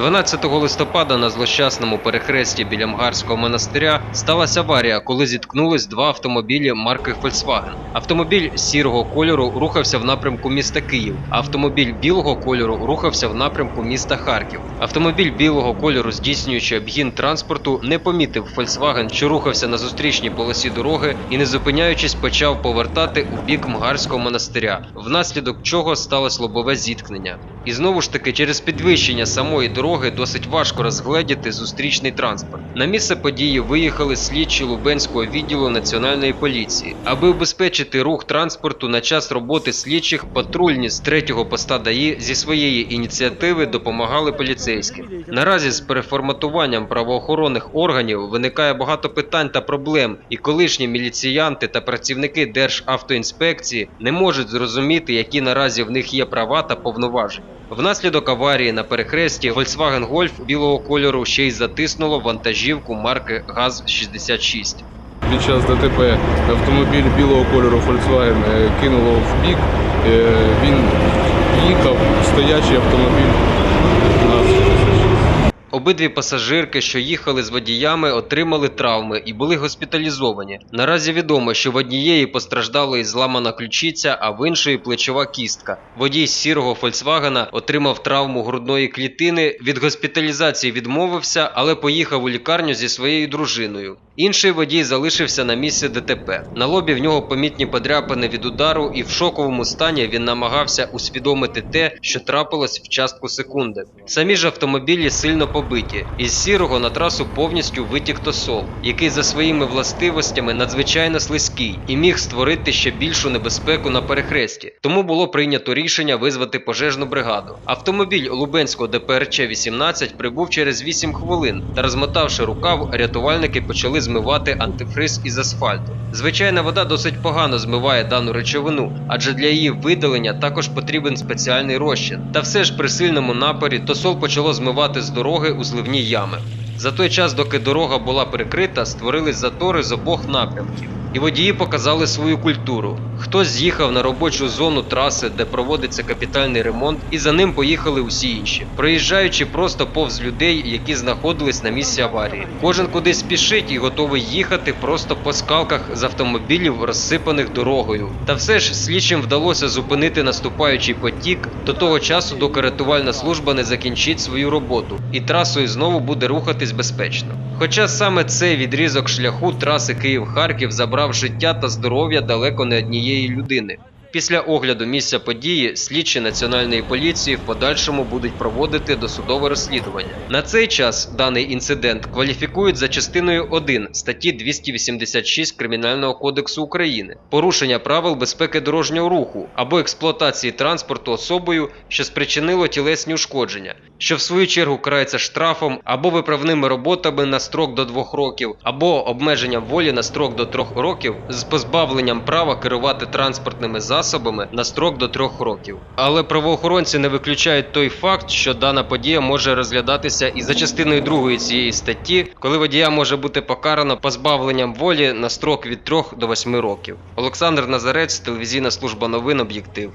12 листопада на злощасному перехресті біля Мгарського монастиря сталася аварія, коли зіткнулись два автомобілі марки Volkswagen. Автомобіль сірого кольору рухався в напрямку міста Київ, а автомобіль білого кольору рухався в напрямку міста Харків. Автомобіль білого кольору, здійснюючи обгін транспорту, не помітив Volkswagen, що рухався на зустрічній полосі дороги і, не зупиняючись, почав повертати у бік Мгарського монастиря, внаслідок чого сталося лобове зіткнення. І знову ж таки, через підвищення самої дороги досить важко розгледіти зустрічний транспорт. На місце події виїхали слідчі Лубенського відділу національної поліції, аби убезпечити рух транспорту на час роботи слідчих. Патрульні з третього поста ДАІ зі своєї ініціативи допомагали поліцейським. Наразі з переформатуванням правоохоронних органів виникає багато питань та проблем, і колишні міліціянти та працівники Державтоінспекції не можуть зрозуміти, які наразі в них є права та повноваження. Внаслідок аварії на перехресті Volkswagen Golf білого кольору ще й затиснуло вантажівку марки ГАЗ-66. Під час ДТП автомобіль білого кольору Volkswagen е, кинуло в бік. Е, Він їхав, стоячий автомобіль ГАЗ-66. Обидві пасажирки, що їхали з водіями, отримали травми і були госпіталізовані. Наразі відомо, що в однієї постраждалої зламана ключиця, а в іншої плечова кістка. Водій з сірого Фольксвагена отримав травму грудної клітини. Від госпіталізації відмовився, але поїхав у лікарню зі своєю дружиною. Інший водій залишився на місці ДТП. На лобі в нього помітні подряпини від удару, і в шоковому стані він намагався усвідомити те, що трапилось в частку секунди. Самі ж автомобілі сильно побиті. Із сірого на трасу повністю витік тосол, який за своїми властивостями надзвичайно слизький і міг створити ще більшу небезпеку на перехресті. Тому було прийнято рішення визвати пожежну бригаду. Автомобіль Лубенського ДПРЧ 18 прибув через 8 хвилин та розмотавши рукав, рятувальники почали змивати антифриз із асфальту. Звичайна вода досить погано змиває дану речовину, адже для її видалення також потрібен спеціальний розчин. Та все ж при сильному напорі тосол почало змивати з дороги у зливні ями. За той час, доки дорога була перекрита, створились затори з обох напрямків. І водії показали свою культуру. Хтось з'їхав на робочу зону траси, де проводиться капітальний ремонт, і за ним поїхали усі інші, проїжджаючи просто повз людей, які знаходились на місці аварії. Кожен кудись спішить і готовий їхати просто по скалках з автомобілів, розсипаних дорогою. Та все ж слідчим вдалося зупинити наступаючий потік до того часу, доки рятувальна служба не закінчить свою роботу, і трасою знову буде рухатись безпечно. Хоча саме цей відрізок шляху траси Київ-Харків забрав життя та здоров'я далеко не однієї людини. Після огляду місця події слідчі національної поліції в подальшому будуть проводити досудове розслідування. На цей час даний інцидент кваліфікують за частиною 1 статті 286 Кримінального кодексу України порушення правил безпеки дорожнього руху або експлуатації транспорту особою, що спричинило тілесні ушкодження, що в свою чергу карається штрафом або виправними роботами на строк до 2 років, або обмеженням волі на строк до 3 років з позбавленням права керувати транспортними засобами на строк до трьох років. Але правоохоронці не виключають той факт, що дана подія може розглядатися і за частиною 2 цієї статті, коли водія може бути покарано позбавленням волі на строк від 3 до 8 років. Олександр Назарець, телевізійна служба новин Об'єктив.